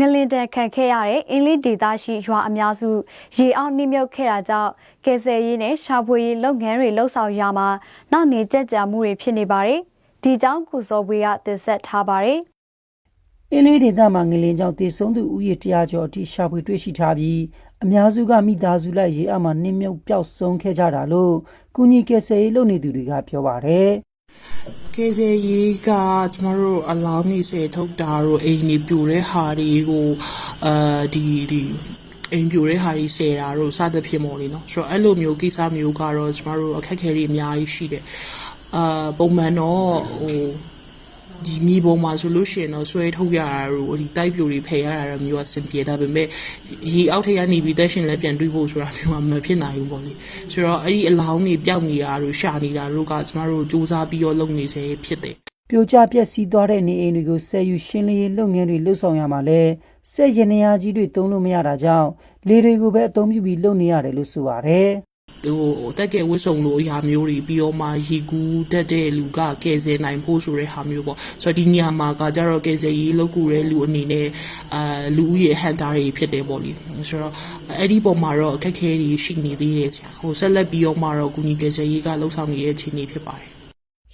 ငလင်တန်ခံခဲ့ရတဲ့အင်းလေးဒေသရှိရွာအများစုရေအောင်နှိမ့်မြုပ်ခဲ့တာကြောင့်ကယ်ဆယ်ရေးနဲ့ရှာဖွေရေးလုပ်ငန်းတွေလှုပ်ဆောင်ရမှာနောက်နေကြက်ကြမှုတွေဖြစ်နေပါတယ်။ဒီကြောင့်ကုစောပွေးကတင်ဆက်ထားပါတယ်။အင်းလေးဒေသမှာငလင်ကြောင့်တည်ဆုံးသူဦးရေ100ကျော်အထိရှာဖွေတွေ့ရှိထားပြီးအများစုကမိသားစုလိုက်ရေအမှနှင်းမြုပ်ပျောက်ဆုံးခဲ့ကြတာလို့ကုညီကယ်ဆယ်ရေးလုပ်နေသူတွေကပြောပါတယ် ကဲဆယ်ရေးက ကျမတို့ အလောင်းနေစေထုတ်တာတို့ အိမ်နေပြိုတဲ့ဟာတွေကို အာဒီဒီအိမ်ပြိုတဲ့ဟာတွေဆယ်တာတို့ စသဖြင့်ပေါ့လေနော်ဆိုတော့အဲ့လိုမျိုးကိစ္စမျိုးကတော့ ကျမတို့ အခက်အခဲတွေအများကြီးရှိတယ် အာပုံမှန်တော့ဟို ဒီမြေပေါ်မှာဆိုလို့ရှိရင်တော့ဆွဲထုတ်ရတာတို့ဒီတိုက်ပြိုတွေဖယ်ရတာတော့မျိုးအဆင်ပြေဒါပေမဲ့ရေအောက်ထက်ကနေပြီးတက်ရှင်လည်းပြန်တွေးဖို့ဆိုတာမျိုးကမဖြစ်နိုင်ဘူးပေါ့လေဆိုတော့အဲ့ဒီအလောင်းတွေပျောက်နေတာတို့ရှာနေတာတို့ကကျမတို့စူးစမ်းပြီးတော့လုပ်နေစေဖြစ်တယ်ပြိုကျပျက်စီးသွားတဲ့နေအိမ်တွေကိုဆယ်ယူရှင်းလင်းရေးလုပ်ငန်းတွေလှုပ်ဆောင်ရမှာလဲစက်ရနရာကြီးတွေတုံးလို့မရတာကြောင့်လေတွေကိုပဲအသုံးပြုပြီးလုပ်နေရတယ်လို့ဆိုပါတယ် ဟိုတက်ကဲဝစ်စုံလိုအရာမျိုးတွေပြီးတော့မှရီကူးတက်တဲ့လူကကယ်ဆယ်နိုင်ဖို့ဆိုတဲ့ဟာမျိုးပေါ့ဆိုတော့ဒီညမှာကကြတော့ကယ်ဆယ်ရေးလုပ်ကူတဲ့လူအနေနဲ့အာလူဦးရေဟန်တာတွေဖြစ်တယ်ပေါ့လေဆိုတော့အဲ့ဒီပုံမှာတော့အခက်အခဲတွေရှိနေသေးတယ်ဆရာဟိုဆက်လက်ပြီးတော့မှတော့ကုညီကယ်ဆယ်ရေးကလှုပ်ဆောင်နေတဲ့အခြေအနေဖြစ်ပါတယ်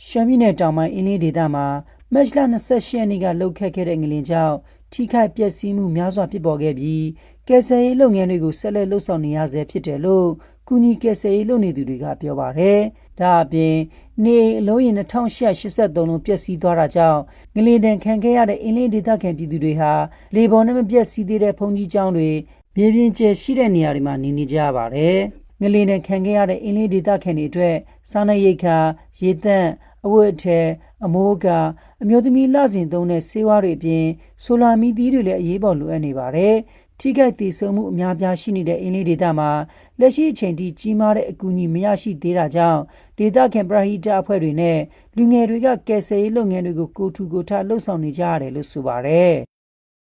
ရှမ်းပြည်နယ်တောင်ပိုင်းအင်းလေးဒေသမှာမတ်လ28ရက်နေ့ကလှုပ်ခတ်ခဲ့တဲ့ငလင်ကြောင့်ထိခိုက်ပျက်စီးမှုများစွာဖြစ်ပေါ်ခဲ့ပြီးကယ်ဆယ်ရေးလုပ်ငန်းတွေကိုဆက်လက်လှုပ်ဆောင်နေရဆဲဖြစ်တယ်လို့ ကုညီကယ်ဆယ်ရေးလုပ်နေသူတွေကပြောပါတယ်။ဒါအပြင်နေအိမ်အလုံးရင်2883လုံးပျက်စီးသွားတာကြောင့်ငလင်တန်ခံခဲ့ရတဲ့အင်းလေးဒေသခံပြည်သူတွေဟာလေပေါ်နဲ့မပျက်စီးသေးတဲ့ဘုံကြီးကျောင်းတွေမြေပြင်ကျယ်ရှိတဲ့နေရာတွေမှာနေနေကြရပါတယ်။ငလင်းနဲ့ခံခဲ့ရတဲ့အင်းလေးဒေသခံတွေအတွက်စားနပ်ရိက္ခာရေသန့်အဝတ်အထည်အမိုးအကာအမျိုးသမီးလစဉ်သုံးတဲ့ဆေးဝါးတွေအပြင်ဆိုလာမီသီးတွေလည်းအရေးပေါ်လိုအပ်နေပါတယ်။ ထိခိုက်ဒေဆုံးမှုအများပြားရှိနေတဲ့အင်းလေးဒေသမှာလက်ရှိအချိန်ထိကြီးမားတဲ့အကူအညီမရရှိသေးတာကြောင့်ဒေသခံပရဟိတအဖွဲ့တွေနဲ့လူငယ်တွေကကယ်ဆယ်ရေးလုပ်ငန်းတွေကိုကိုယ်ထူကိုယ်ထလှုပ်ဆောင်နေကြရတယ်လို့ဆိုပါတယ်။